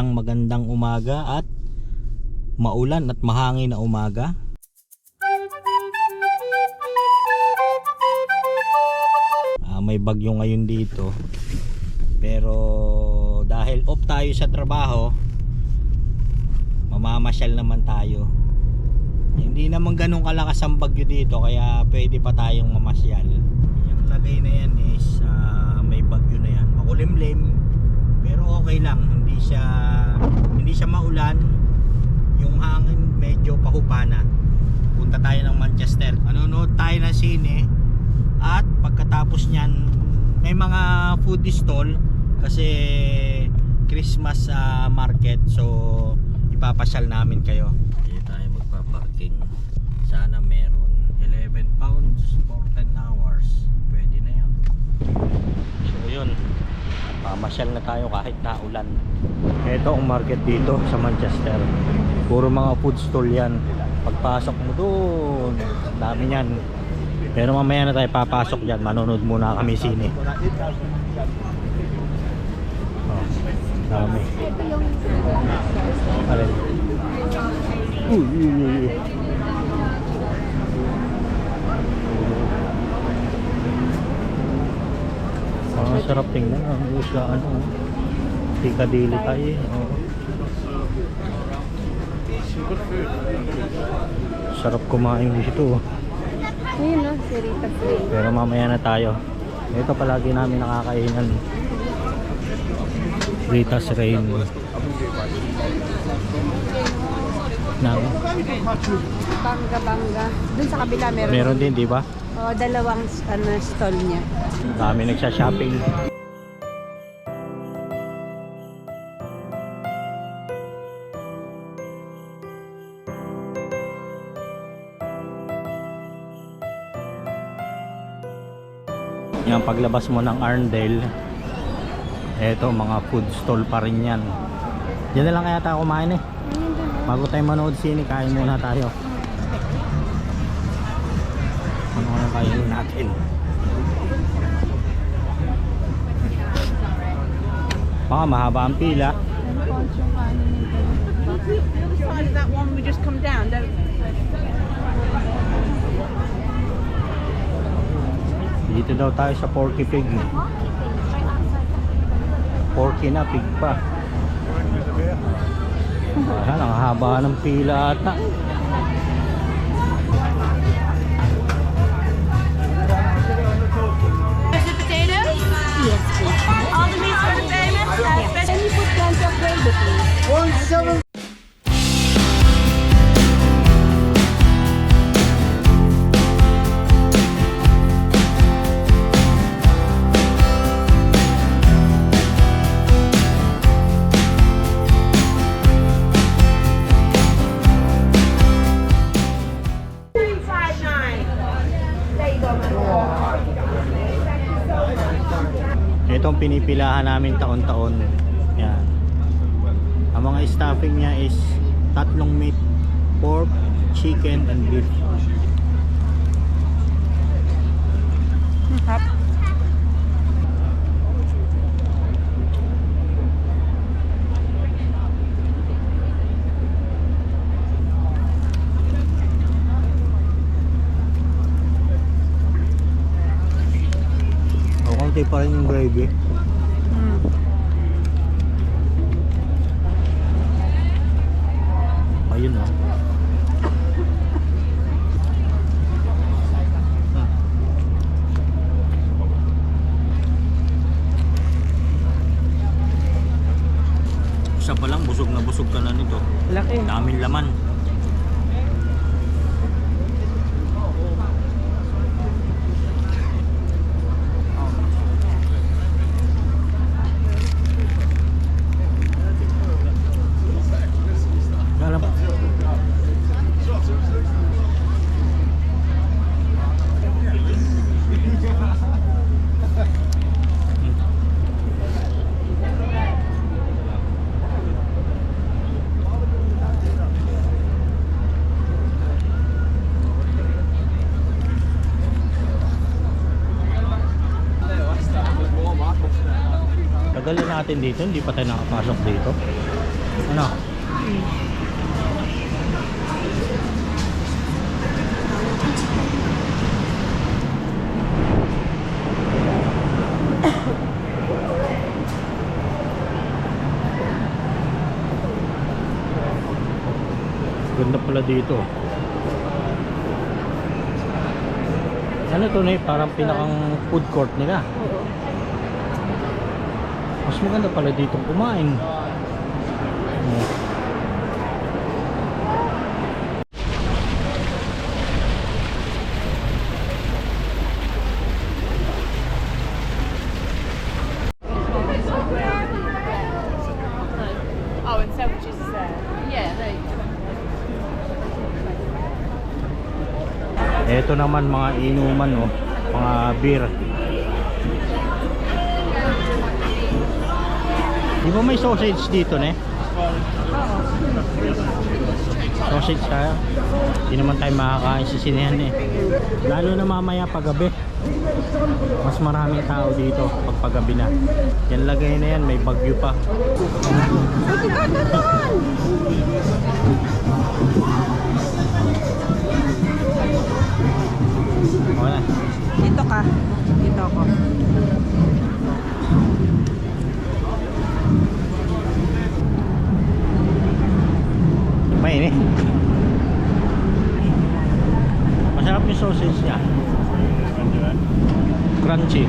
isang magandang umaga at maulan at mahangin na umaga. Ah, may bagyo ngayon dito. Pero dahil off tayo sa trabaho, mamamasyal naman tayo. Hindi naman ganun kalakas ang bagyo dito kaya pwede pa tayong mamasyal. Yung lagay na yan is ah, may bagyo na yan. Makulimlim pero okay lang. Hindi siya hindi siya maulan. Yung hangin medyo pahupana. Punta tayo ng Manchester. Manonood tayo ng sine. At pagkatapos niyan may mga food stall kasi Christmas ah, market. So ipapasyal namin kayo. Dito tayo magpa-parking. Sana meron 11 pounds for 10 hours. Pwede na yun. So yun. Pamasyal na tayo kahit naulan ito ang market dito sa Manchester puro mga food stall yan pagpasok mo doon dami yan pero mamaya na tayo papasok dyan manonood muna kami sine oh, dami Alin? Uy, uy, uy. Ah, sarap tingnan. Ang usla, ano. Pikadili tayo. eh. Oo. Sarap kumain dito. oh. Ayun no, si Rita Free. Pero mamaya na tayo. Ito palagi namin nakakainan. Rita's Rain. Na, Bangga Bangga. Doon sa kabila meron. meron din, di ba? Oh, dalawang ano, stall niya. Dami nagsha-shopping. Yung paglabas mo ng Arndale, eto mga food stall pa rin yan. Diyan na lang kaya tayo kumain eh. Bago tayo manood sine, kain muna tayo. Ano nga kainin natin? Baka mahaba ang pila. Of that one, we just come down, don't Dito daw tayo sa Porky Pig. Porky na, pig pa. Ayan, ang haba ng pila ata. Pinipilahan namin taon-taon. Yan. Ang mga stuffing niya is tatlong meat, pork, chicken, and beef. Hap. Konti pa rin yung gravy. Mm. Ayun o. Isa pa lang, busog na busog ka na nito. Laki. Daming laman. Tagal na natin dito, hindi pa tayo nakapasok dito. Ano? Ganda pala dito. Ano to na parang pinakang food court nila. Mas maganda pala dito kumain. Oh. Ito naman mga inuman oh, mga beer. Di ba may sausage dito ne? Sausage tayo. Hindi naman tayo makakain sa sinihan eh. Lalo na mamaya paggabi. Mas maraming tao dito pag paggabi na. Yan lagay na yan, may bagyo pa. Okay na. Dito ka. Dito ako. Mainit. Masarap yung sausage niya. Crunchy.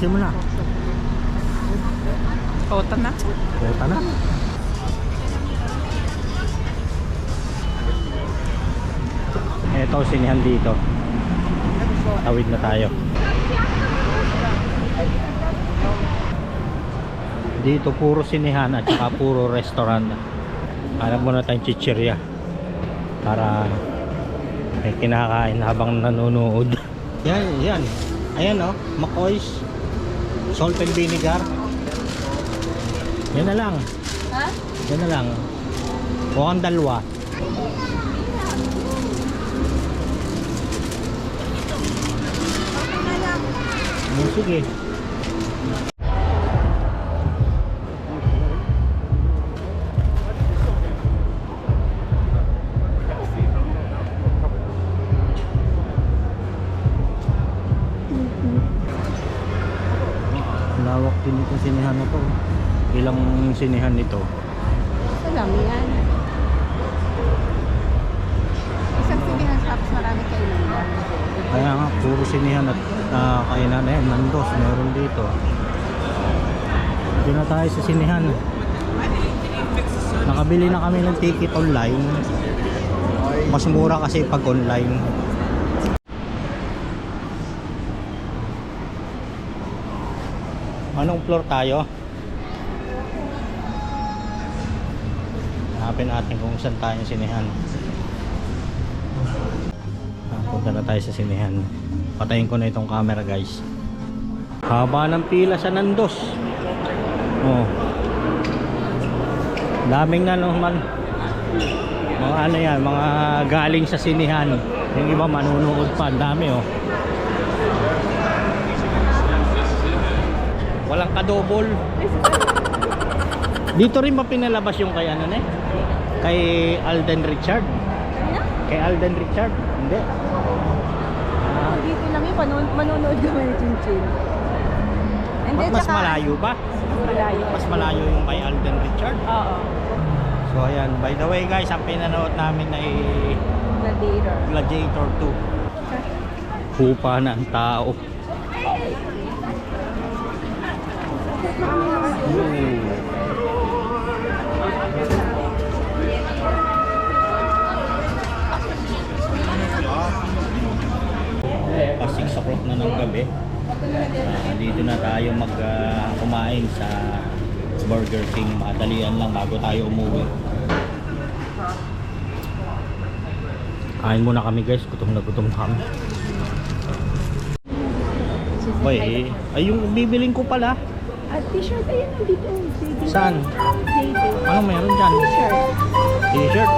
Busin mo na. Kota na. Bota na. Ito sinihan dito. Tawid na tayo. Dito puro sinihan at saka puro restaurant. Hanap muna tayong chichirya para may kinakain habang nanonood. Yan, yan. Ayan oh, McCoy's salt and vinegar. Yan na lang. Ha? Yan na lang. O ang dalawa. Oh, sige. Sinihan na to. Ilang sinihan nito? Alam yan. Isang sinihan tapos marami kainan. Kaya nga, puro sinihan at uh, kainan na yan. Nandos, meron dito. Dito na tayo sa sinihan. Nakabili na kami ng ticket online. Mas mura kasi pag online. Anong floor tayo? Hanapin natin kung saan tayo sinihan. Ah, punta na tayo sa sinihan. Patayin ko na itong camera guys. Haba ng pila sa Nandos. Oh. Daming ano man. Mga ano yan, mga galing sa sinihan. Yung iba manunood pa, ang dami oh. Walang kadobol. Dito rin ba pinalabas yung kay ano ne? Kay Alden Richard? Kay Alden Richard? Hindi. Oh, dito lang yun. Panood, manonood kami Chinchin. And Mas, then, mas malayo ba? Malayo. Mas malayo yung kay Alden Richard. Oo. So ayan, by the way guys, ang pinanood namin ay Gladiator. Gladiator 2. Hupa na ang tao. Pa 6 o'clock na ng gabi. Ah, dito na tayo mag ah, sa Burger King. Madalian lang bago tayo umuwi. Kain muna kami guys, gutom na gutom na kami. Boy, ay yung bibiling ko pala. At t-shirt, ayun nandito. Saan? Ano meron dyan? T-shirt. T-shirt.